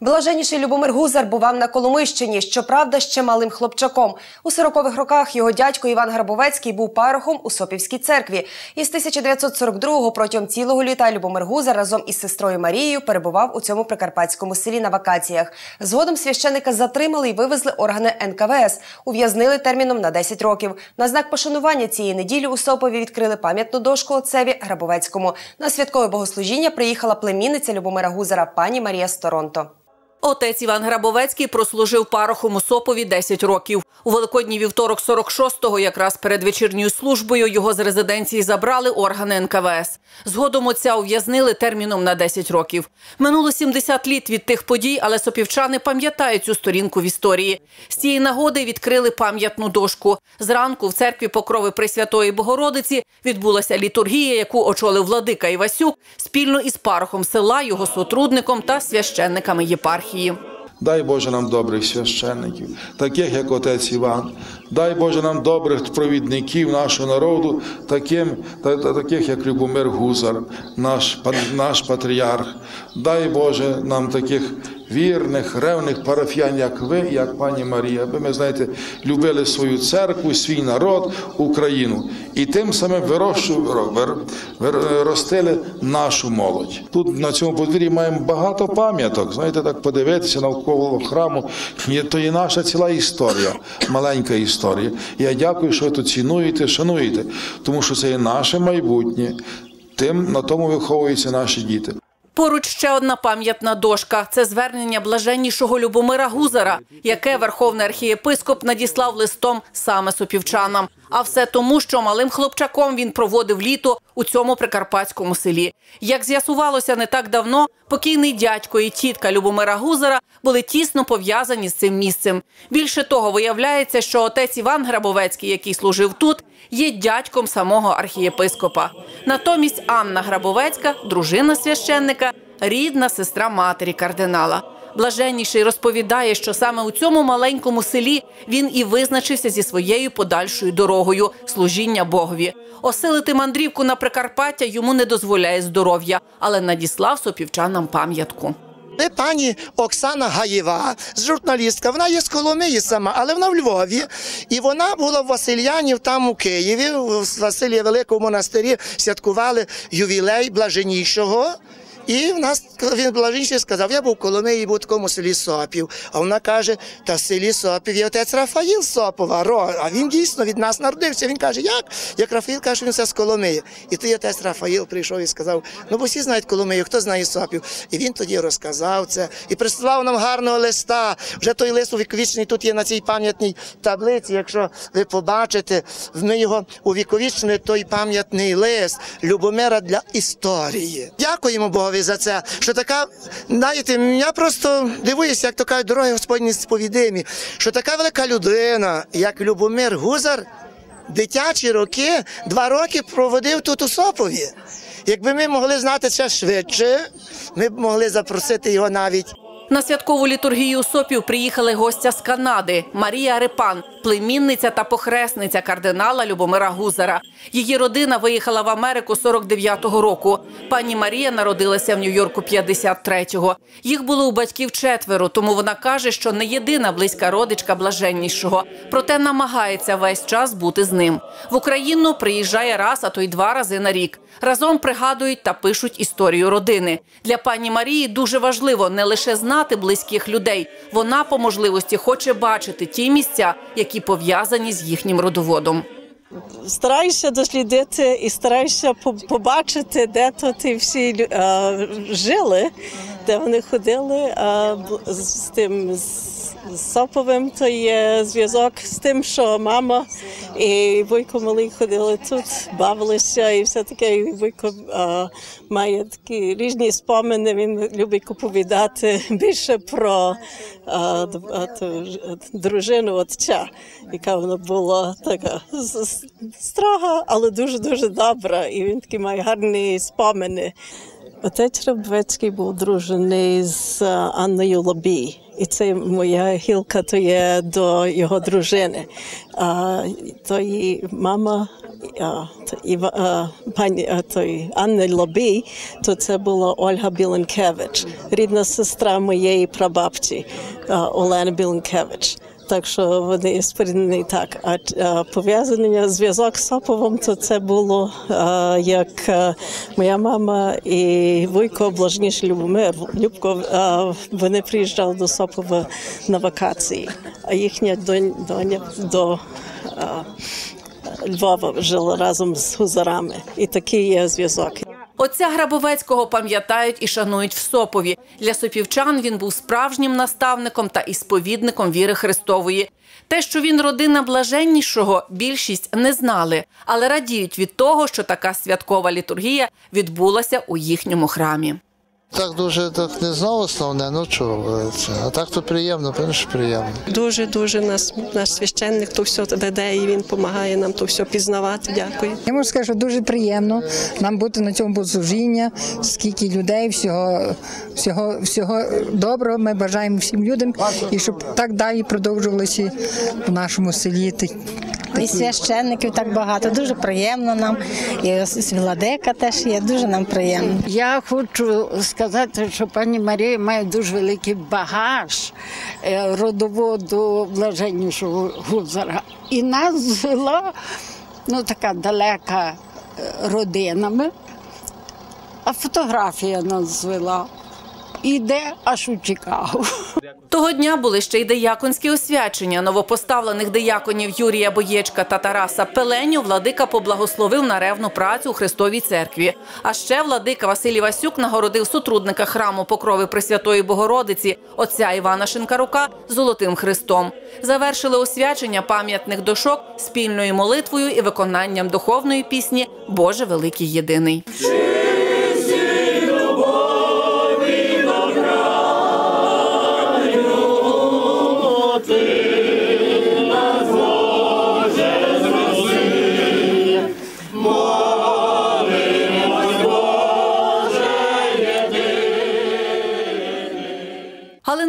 Блаженніший Любомир Гузар бував на Коломищині, щоправда, ще малим хлопчаком. У 40-х роках його дядько Іван Грабовецький був парохом у Сопівській церкві. Із 1942-го протягом цілого літа Любомир Гузар разом із сестрою Марією перебував у цьому прикарпатському селі на вакаціях. Згодом священика затримали і вивезли органи НКВС. Ув'язнили терміном на 10 років. На знак пошанування цієї неділі у Сопові відкрили пам'ятну дошку отцеві Грабовецькому. На святкове богослужіння приїхала племінниця Любомира Гузара, пані Марія з Торонто. Отець Іван Грабовецький прослужив парохом у Сопові 10 років. У Великодній вівторок 46-го, якраз перед вечірньою службою, його з резиденції забрали органи НКВС. Згодом отця ув'язнили терміном на 10 років. Минуло 70 літ від тих подій, але сопівчани пам'ятають цю сторінку в історії. З цієї нагоди відкрили пам'ятну дошку. Зранку в церкві Покрови Пресвятої Богородиці відбулася літургія, яку очолив владика Івасюк спільно із парохом села, його сотрудником та священниками єпархії. Дай Боже нам добрих священників, таких як отець Іван. Дай Боже нам добрих провідників нашого народу, таким, та, та, таких як Любомир Гузар, наш, наш патріарх. Дай Боже нам таких вірних, ревних парафіян, як ви, як пані Марія, аби ми, знаєте, любили свою церкву, свій народ, Україну. І тим самим ростили нашу молодь. Тут на цьому подвір'ї маємо багато пам'яток. Знаєте, так подивитися навколо храму. То є наша ціла історія, маленька історія. Я дякую, що ви тут цінуєте, шануєте, тому що це є наше майбутнє. Тим на тому виховуються наші діти. Поруч ще одна пам'ятна дошка це звернення блаженнішого Любомира Гузара, яке верховний архієпископ надіслав листом саме сопівчанам. А все тому, що малим хлопчаком він проводив літо у цьому прикарпатському селі. Як з'ясувалося не так давно, покійний дядько і тітка Любомира Гузара були тісно пов'язані з цим місцем. Більше того, виявляється, що отець Іван Грабовецький, який служив тут, є дядьком самого архієпископа. Натомість Анна Грабовецька, дружина священника, рідна сестра матері кардинала. Блаженніший розповідає, що саме у цьому маленькому селі він і визначився зі своєю подальшою дорогою служіння Богові. Осилити мандрівку на Прикарпаття йому не дозволяє здоров'я, але надіслав сопівчанам пам'ятку. Це пані Оксана Гаєва, журналістка. Вона є з Коломиї сама, але вона в Львові. І вона була в Васильянів, там у Києві, в Василія Великому монастирі святкували ювілей блаженнішого. І в нас він блаженніший сказав, я був в Коломиї, був в такому селі Сопів. А вона каже: та в селі Сопів є отець Рафаїл Сопова. Ро. А він дійсно від нас народився. Він каже, як? Як Рафаїл каже, він все з Коломиї. І тоді отець Рафаїл прийшов і сказав: ну бо всі знають Коломию, хто знає Сопів. І він тоді розказав це і прислав нам гарного листа. Вже той лист увіковічний тут є на цій пам'ятній таблиці. Якщо ви побачите, ми його увіковічнили, той пам'ятний лист Любомира для історії. Дякуємо Богові за це. Що така, знаєте, я просто дивуюся, як то кажуть, дороги Господні сповідимі, що така велика людина, як Любомир Гузар, дитячі роки, два роки проводив тут у Сопові. Якби ми могли знати це швидше, ми б могли запросити його навіть. На святкову літургію сопів приїхали гостя з Канади Марія Репан, племінниця та похресниця кардинала Любомира Гузара. Її родина виїхала в Америку 49-го року. Пані Марія народилася в Нью-Йорку 53-го. Їх було у батьків четверо, тому вона каже, що не єдина близька родичка блаженнішого, проте намагається весь час бути з ним. В Україну приїжджає раз, а то й два рази на рік. Разом пригадують та пишуть історію родини. Для пані Марії дуже важливо не лише знати близьких людей, вона по можливості хоче бачити ті місця, які пов'язані з їхнім родоводом. Стараюся дослідити і стараюся побачити, де то ті всі е, жили, де вони ходили е, з тим. з Соповим то є зв'язок з тим, що мама і Вуйко Малий ходили тут, бавилися, і все таке. І Вуйко а, має такі різні спомини. Він любить оповідати більше про а, ту, дружину отця, яка вона була така строга, але дуже дуже добра. І він такі має гарні спомини. Отець Рабвецький був дружений з Анною Лобій І це моя гілка то є до його дружини. А, то її мама, а, то, Іва, а, пані а, то й Анни Лобій, то це була Ольга Біленкевич, рідна сестра моєї прабабці а, Олени Біленкевич. Так що вони споріднені так. А, пов'язання зв'язок з Соповом, то це було як моя мама і Вуйко Блажніш Любомир. Любко вони приїжджали до Сопова на вакації, а їхня доня до Львова жила разом з гузарами. І такий є зв'язок. Отця Грабовецького пам'ятають і шанують в Сопові. Для сопівчан він був справжнім наставником та ісповідником віри Христової. Те, що він родина блаженнішого, більшість не знали, але радіють від того, що така святкова літургія відбулася у їхньому храмі. Так дуже так не знав основне, ну чого це. А так то приємно, що приємно. Дуже дуже нас наш священник то все веде і він допомагає нам то все пізнавати. Дякую. Я можу сказати, що дуже приємно нам бути на цьому богослужіння, скільки людей, всього, всього, всього доброго. Ми бажаємо всім людям і щоб так далі продовжувалося в нашому селі. І священників так багато. Дуже приємно нам. І владика теж є. Дуже нам приємно. Я хочу сказати, що пані Марія має дуже великий багаж е, родоводу блаженнішого гузара. І нас звела ну, така далека е, родинами, а фотографія нас звела. Іде аж у Чикаго. Того дня були ще й дияконські освячення. Новопоставлених дияконів Юрія Боєчка та Тараса Пеленю владика поблагословив на ревну працю у Христовій церкві. А ще владика Василій Васюк нагородив сутрудника храму Покрови Пресвятої Богородиці отця Івана Шинкарука золотим хрестом. Завершили освячення пам'ятних дошок спільною молитвою і виконанням духовної пісні Боже Великий Єдиний.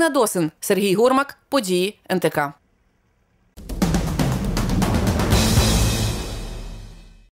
Галина Досин, Сергій Гурмак, події НТК.